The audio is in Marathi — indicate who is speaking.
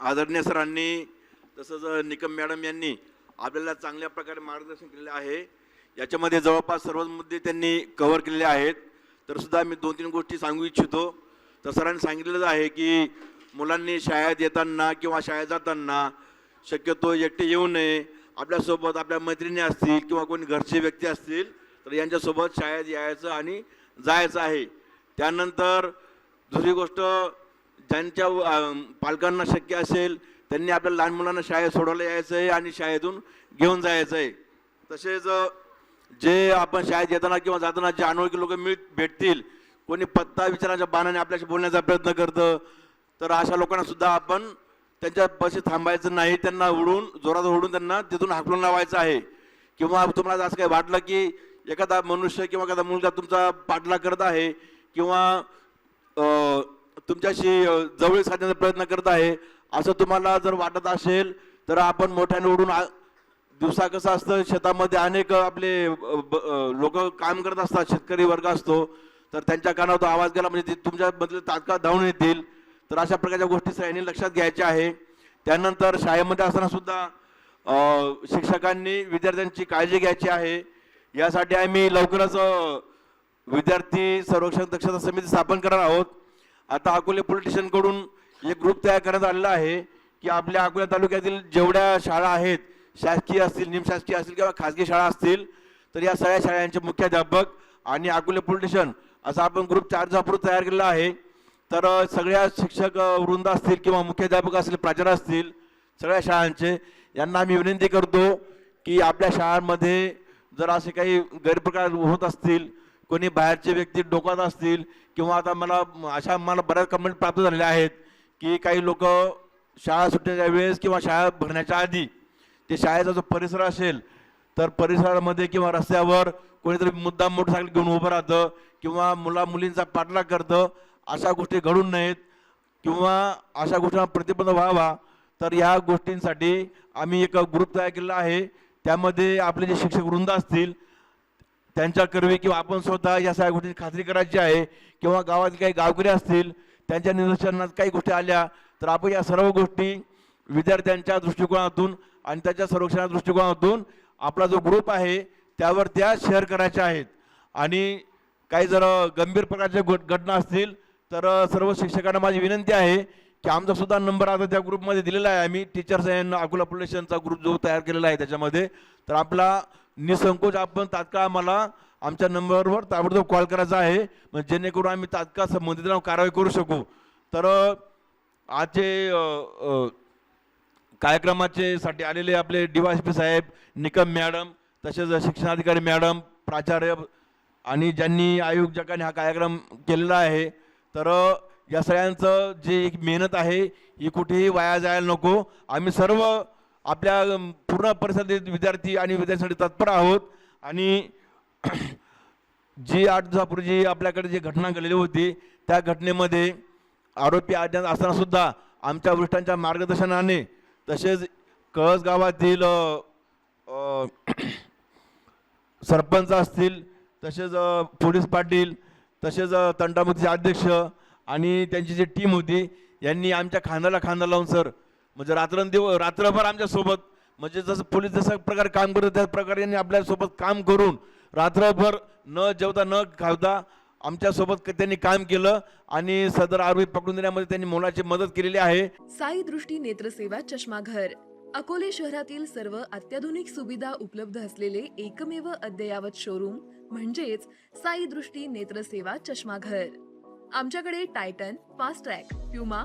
Speaker 1: आदरणीय सरांनी तसंच निकम मॅडम यांनी आपल्याला चांगल्या प्रकारे मार्गदर्शन केलेलं आहे. याच्यामध्ये जवळपास सर्वच मुद्दे त्यांनी कव्हर केलेले आहेत. तर सुद्धा मी दोन तीन गोष्टी सांगू इच्छितो. तर सरांनी सांगितलेलं आहे की मुलांनी शाळेत येताना किंवा शाळेत जाताना शक्यतो एकटे येऊ नये. आपल्यासोबत आपल्या मैत्रिणी असतील किंवा कोणी घरचे व्यक्ती असतील तर यांच्यासोबत शाळेत यायचं आणि जायचं आहे. त्यानंतर दुसरी गोष्ट ज्यांच्या पालकांना शक्य असेल त्यांनी आपल्या लहान मुलांना शाळेत सोडवायला यायचं आहे आणि शाळेतून घेऊन जायचं आहे तसेच जे आपण शाळेत येताना किंवा जाताना जे अनोळखी लोक मिळ भेटतील कोणी पत्ता विचाराच्या बाणाने आपल्याशी बोलण्याचा प्रयत्न करतं तर अशा लोकांना सुद्धा आपण त्यांच्या पाशी थांबायचं नाही त्यांना उडून जोरात उडून त्यांना तिथून हाकलून लावायचं आहे. किंवा तुम्हाला असं काही वाटलं की एखादा मनुष्य किंवा एखादा मुलगा तुमचा पाठलाग करत आहे किंवा तुमच्याशी जवळ साधण्याचा प्रयत्न करत आहे. असं तुम्हाला जर वाटत असेल तर आपण मोठ्याने उडून आ- दिवसा कसं असतं शेतामध्ये अनेक आपले लोक काम करत असतात शेतकरी वर्ग असतो. तर त्यांच्या कानावर तो आवाज गेला म्हणजे ते तुमच्याबद्दल तात्काळ धावून येतील. तर अशा प्रकारच्या गोष्टी सगळ्यांनी लक्षात घ्यायच्या आहे. त्यानंतर शाळेमध्ये असताना सुद्धा शिक्षकांनी विद्यार्थ्यांची काळजी घ्यायची आहे. यासाठी आम्ही लवकरच विद्यार्थी संरक्षण दक्षता समिती स्थापन करणार आहोत. आता अकोले पोलिटिशियन एक ग्रुप तयार करण्यात आलेला आहे की आपल्या अकोला तालुक्यातील जेवढ्या शाळा आहेत शासकीय असतील निमशासकीय असतील किंवा खासगी शाळा असतील तर या सगळ्या शाळांचे मुख्याध्यापक आणि अकोले पोलिटिशियन असा आपण ग्रुप चार जापूर तयार केलेला आहे. तर सगळ्या शिक्षक वृंद असतील किंवा मुख्याध्यापक असतील प्राचार्य असतील सगळ्या शाळांचे यांना आम्ही विनंती करतो की आपल्या शाळांमध्ये जर असे काही गैरप्रकार होत असतील कोणी बाहेरचे व्यक्ती डोकात असतील किंवा आता मला अशा मला बऱ्याच कमेंट प्राप्त झालेल्या आहेत की काही लोक शाळा सुटण्याच्या वेळेस किंवा शाळा भरण्याच्या आधी ते शाळेचा जो परिसर असेल तर परिसरामध्ये किंवा रस्त्यावर कोणीतरी मुद्दाम मोटरसायकल घेऊन उभं राहतं किंवा मुला मुलींचा पाठलाग करतं अशा गोष्टी घडून नयेत किंवा अशा गोष्टींना प्रतिबंध व्हावा तर या गोष्टींसाठी आम्ही एक ग्रुप तयार केलेला आहे. त्यामध्ये आपले जे शिक्षक वृंद असतील त्यांच्या कर्वी किंवा आपण स्वतः या सगळ्या गोष्टींची खात्री करायची आहे किंवा गावातील काही गावकरी असतील त्यांच्या निदर्शनात काही गोष्टी आल्या तर आपण या सर्व गोष्टी विद्यार्थ्यांच्या दृष्टिकोनातून आणि त्याच्या संरक्षणाच्या दृष्टिकोनातून आपला जो ग्रुप आहे त्यावर त्या शेअर करायच्या आहेत. आणि काही जर गंभीर प्रकारच्या घट- घटना असतील तर सर्व शिक्षकांना माझी विनंती आहे की आमचा सुद्धा नंबर आता त्या ग्रुपमध्ये दिलेला आहे. आम्ही टीचर्स अँड अकोला पोलिसांचा ग्रुप जो तयार केलेला आहे त्याच्यामध्ये तर आपला निसंकोच आपण तात्काळ आम्हाला आमच्या नंबरवर ताबडतोब कॉल करायचा आहे. म्हणजे जेणेकरून आम्ही तात्काळ संबंधित कारवाई करू शकू. तर आजचे कार्यक्रमाचे साठी आलेले आपले डीवायसपी साहेब निकम मॅडम तसेच शिक्षणाधिकारी मॅडम प्राचार्य आणि ज्यांनी आयोजकांनी हा कार्यक्रम केलेला आहे. तर या सगळ्यांचं जे एक मेहनत आहे ही कुठेही वाया जायला नको. आम्ही सर्व आपल्या पूर्ण परिसरातील विद्यार्थी आणि विद्यार्थ्यांसाठी तत्पर आहोत. आणि जी आठ दिवसापूर्वी जी आपल्याकडे जी घटना घडलेली होती त्या घटनेमध्ये आरोपी अज्ञात असतानासुद्धा आमच्या वरिष्ठांच्या मार्गदर्शनाने तसेच कळस गावातील सरपंच असतील तसेच पोलीस पाटील तसेच अ, अध्यक्ष आणि त्यांची जी टीम होती यांनी आमच्या खांद्याला खांदा लावून सर म्हणजे रात्रंदिव रात्रभर आमच्यासोबत म्हणजे जसं पोलीस जसं प्रकारे काम करतो त्याच प्रकारे यांनी आपल्यासोबत काम करून रात्रभर न जेवता न खावता आमच्यासोबत त्यांनी काम केलं आणि सदर आरोपी पकडून देण्यामध्ये त्यांनी मोलाची मदत केलेली आहे.
Speaker 2: साई दृष्टी नेत्रसेवा चष्माघर. अकोले शहरातील सर्व अत्याधुनिक सुविधा उपलब्ध असलेले एकमेव अद्ययावत शोरूम म्हणजेच साई दृष्टी नेत्रसेवा चष्माघर. आमच्याकडे Titan Fastrack Puma